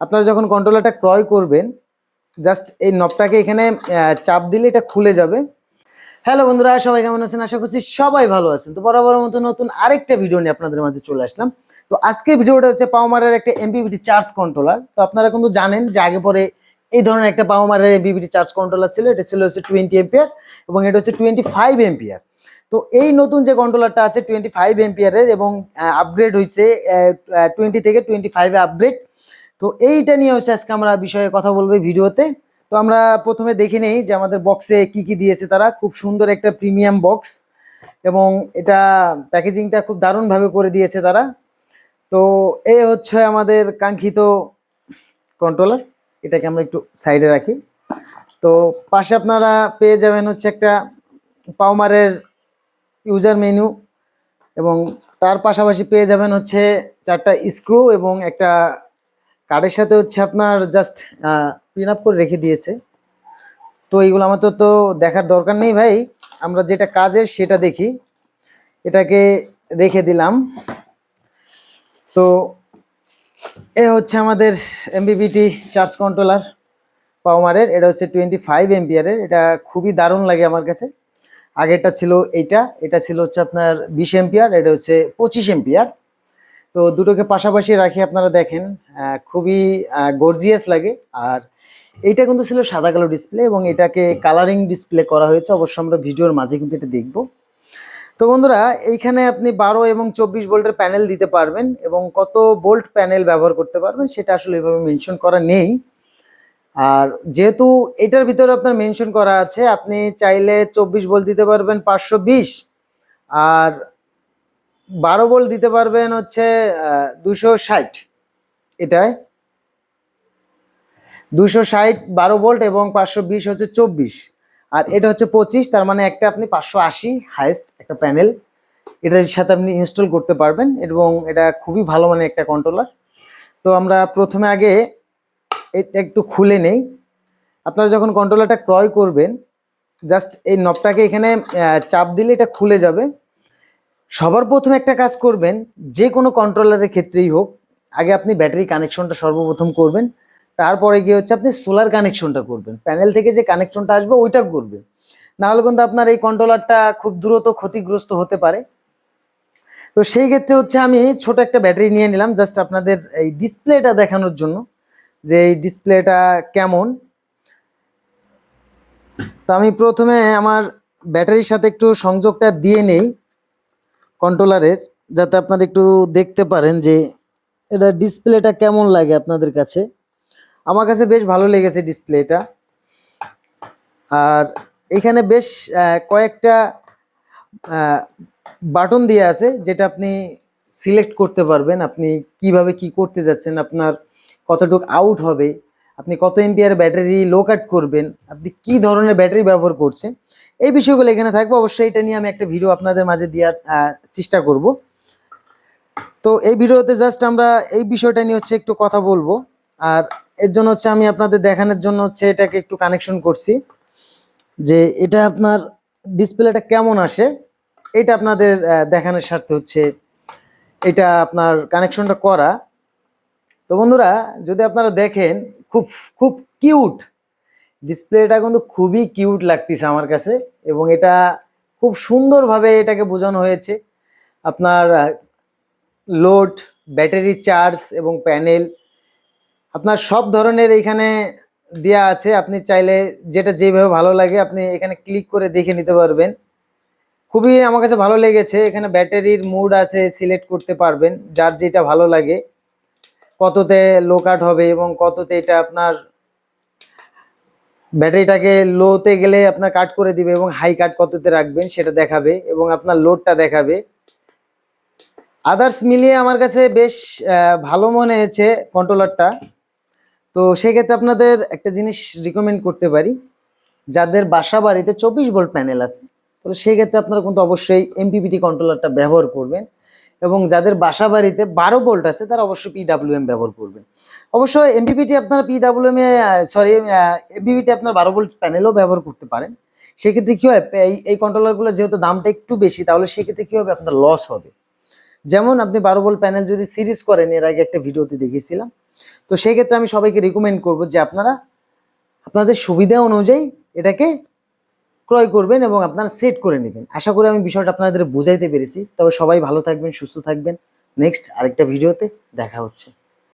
আপনারা যখন কন্ট্রোলারটা ক্রয় করবেন জাস্ট এই নবটাকে এখানে চাপ দিলে এটা খুলে যাবে। হ্যালো বন্ধুরা, সবাই কেমন আছেন? আশা করছি সবাই ভালো আছেন। তো বরাবর মতো নতুন আরেকটা ভিডিও নিয়ে আপনাদের মাঝে চলে আসলাম। তো আজকের ভিডিওটা হচ্ছে পাওমারের একটা এমপিবিটি চার্জ কন্ট্রোলার তো আপনারা কিন্তু জানেন যে আগে পরে এই ধরনের একটা পাওমারের এমপিবিটি চার্জ কন্ট্রোলার ছিল। এটা ছিল হচ্ছে টোয়েন্টি এম্পিয়ার এবং এটা হচ্ছে টোয়েন্টি ফাইভ এম্পিয়ার তো এই নতুন যে কন্ট্রোলারটা আছে টোয়েন্টি ফাইভ এম্পিয়ারের এবং আপগ্রেড হয়েছে টোয়েন্টি থেকে টোয়েন্টি ফাইভে আপগ্রেড তো এইটা নিয়ে হচ্ছে আজকে আমরা বিষয়ে কথা বলব ভিডিওতে। তো আমরা প্রথমে দেখে নেই যে আমাদের বক্সে কি কি দিয়েছে তারা। খুব সুন্দর একটা প্রিমিয়াম বক্স এবং এটা প্যাকেজিংটা খুব দারুণভাবে করে দিয়েছে তারা। তো এই হচ্ছে আমাদের কাঙ্ক্ষিত কন্ট্রোলার এটাকে আমরা একটু সাইডে রাখি। তো পাশে আপনারা পেয়ে যাবেন হচ্ছে একটা পাওমারের ইউজার মেনু এবং তার পাশাপাশি পেয়ে যাবেন হচ্ছে চারটা স্ক্রু এবং একটা কার্ডের সাথে হচ্ছে আপনার জাস্ট পিন আপ করে রেখে দিয়েছে। তো এইগুলো আমার তো তো দেখার দরকার নেই ভাই। আমরা যেটা কাজের সেটা দেখি। এটাকে রেখে দিলাম। তো এ হচ্ছে আমাদের এমবিবিটি চার্জ কন্ট্রোলার পাওমারের এটা হচ্ছে টোয়েন্টি ফাইভ এমপিয়ারের এটা খুবই দারুণ লাগে আমার কাছে। আগেরটা ছিল এইটা। এটা ছিল হচ্ছে আপনার বিশ এম্পিয়ার এটা হচ্ছে পঁচিশ এম্পিয়ার তো দুটোকে পাশাপাশি রাখি আপনারা দেখেন খুবই গর্জিয়াস লাগে। আর এইটা কিন্তু ছিল সাদা কালো ডিসপ্লে এবং এটাকে কালারিং ডিসপ্লে করা হয়েছে। অবশ্য আমরা ভিডিওর মাঝে কিন্তু এটা দেখব। তো বন্ধুরা, এইখানে আপনি বারো এবং চব্বিশ ভোল্টের প্যানেল দিতে পারবেন এবং কত বোল্ট প্যানেল ব্যবহার করতে পারবেন সেটা আসলে এভাবে মেনশন করা নেই। আর যেহেতু এটার ভিতরে আপনার মেনশন করা আছে, আপনি চাইলে চব্বিশ ভোল্ট দিতে পারবেন পাঁচশো বিশ। আর বারো ভোল্ট দিতে পারবেন হচ্ছে দুশো ষাট। এটায় দুশো ষাট, বারো ভোল্ট এবং পাঁচশো বিশ হচ্ছে চব্বিশ। আর এটা হচ্ছে পঁচিশ, তার মানে একটা আপনি পাঁচশো আশি হাইস্ট একটা প্যানেল এটার সাথে আপনি ইনস্টল করতে পারবেন এবং এটা খুবই ভালো মানে একটা কন্ট্রোলার তো আমরা প্রথমে আগে একটু খুলে নেই। আপনারা যখন কন্ট্রোলারটা ক্রয় করবেন জাস্ট এই নবটাকে এখানে চাপ দিলে এটা খুলে যাবে। সবার প্রথমে একটা কাজ করবেন, যে কোনো কন্ট্রোলারের ক্ষেত্রেই হোক, আগে আপনি ব্যাটারি কানেকশনটা সর্বপ্রথম করবেন, তারপরে গিয়ে হচ্ছে আপনি সোলার কানেকশনটা করবেন। প্যানেল থেকে যে কানেকশনটা আসবে, ওইটা করবেন। নাহলে কিন্তু আপনার এই কন্ট্রোলারটা খুব দ্রুত ক্ষতিগ্রস্ত হতে পারে। তো সেই ক্ষেত্রে হচ্ছে আমি ছোট একটা ব্যাটারি নিয়ে নিলাম জাস্ট আপনাদের এই ডিসপ্লেটা দেখানোর জন্য, যে এই ডিসপ্লেটা কেমন। তো আমি প্রথমে আমার ব্যাটারির সাথে একটু সংযোগটা দিয়ে নেই। কন্ট্রোলারের যাতে আপনারা একটু দেখতে পারেন যে এটা ডিসপ্লেটা কেমন লাগে আপনাদের কাছে। আমার কাছে বেশ ভালো লেগেছে ডিসপ্লেটা আর এখানে বেশ কয়েকটা বাটন দিয়ে আছে, যেটা আপনি সিলেক্ট করতে পারবেন। আপনি কীভাবে কি করতে যাচ্ছেন, আপনার কতটুকু আউট হবে আপনি কত এমপিআর ব্যাটারি লো কাট করবেন, আপনি কি ধরনের ব্যাটারি ব্যবহার করছেন, এই বিষয়গুলো এখানে থাকবে। অবশ্যই এটা নিয়ে আমি একটা ভিডিও আপনাদের মাঝে দেওয়ার চেষ্টা করব। তো এই ভিডিওতে জাস্ট আমরা এই বিষয়টা নিয়ে হচ্ছে একটু কথা বলব। আর এর জন্য হচ্ছে আমি আপনাদের দেখানোর জন্য হচ্ছে এটাকে একটু কানেকশন করছি, যে এটা আপনার ডিসপ্লেটা কেমন আসে, এটা আপনাদের দেখানোর স্বার্থে হচ্ছে এটা আপনার কানেকশনটা করা। তো বন্ধুরা, যদি আপনারা দেখেন খুব খুব কিউট ডিসপ্লেটা কিন্তু খুবই কিউট লাগতেছে আমার কাছে এবং এটা খুব সুন্দরভাবে এটাকে বোঝানো হয়েছে। আপনার লোড ব্যাটারি চার্জ এবং প্যানেল আপনার সব ধরনের এইখানে দেয়া আছে। আপনি চাইলে যেটা যেভাবে ভালো লাগে আপনি এখানে ক্লিক করে দেখে নিতে পারবেন। খুবই আমার কাছে ভালো লেগেছে। এখানে ব্যাটারির মুড আছে সিলেক্ট করতে পারবেন। যার যেটা ভালো লাগে। কততে লো কাট হবে এবং কততে এটা আপনার ব্যাটারিটাকে লোতে গেলে আপনার কাট করে দিবে এবং হাই কাট কততে রাখবেন সেটা দেখাবে এবং আপনার লোডটা দেখাবে। আদার্স মিলিয়ে আমার কাছে বেশ ভালো মনে হয়েছে কন্ট্রোলারটা তো সেক্ষেত্রে আপনাদের একটা জিনিস রিকমেন্ড করতে পারি। যাদের বাসা বাড়িতে চব্বিশ ভোল্ট প্যানেল আছে তো সেক্ষেত্রে আপনারা কিন্তু অবশ্যই এমপিপিটি কন্ট্রোলারটা ব্যবহার করবেন। এবং যাদের বাসা বাড়িতে বারো ভোল্ট আছে, তারা অবশ্যই পিডাব্লিউএম ব্যবহার করবেন। অবশ্য এমপিপিটি আপনারা পিডাব্লিউএম এ সরি এমপিপিটি আপনার বারো ভোল্ট প্যানেলও ব্যবহার করতে পারেন। সেক্ষেত্রে কী হয়, এই কন্ট্রোলারগুলো যেহেতু দামটা একটু বেশি, তাহলে সেক্ষেত্রে কী হবে, আপনার লস হবে। যেমন আপনি বারো ভোল্ট প্যানেল যদি সিরিজ করেন, এর আগে একটা ভিডিওতে দেখিয়েছিলাম, তো সেক্ষেত্রে আমি সবাইকে রিকমেন্ড করব যে আপনারা, আপনাদের সুবিধা অনুযায়ী এটাকে ক্রয় করবেন এবং আপনারা সেট করে নেবেন। আশা করি আমি বিষয়টা আপনাদের বুঝাইতে পেরেছি। তবে সবাই ভালো থাকবেন, সুস্থ থাকবেন। নেক্সট আরেকটা ভিডিওতে দেখা হচ্ছে।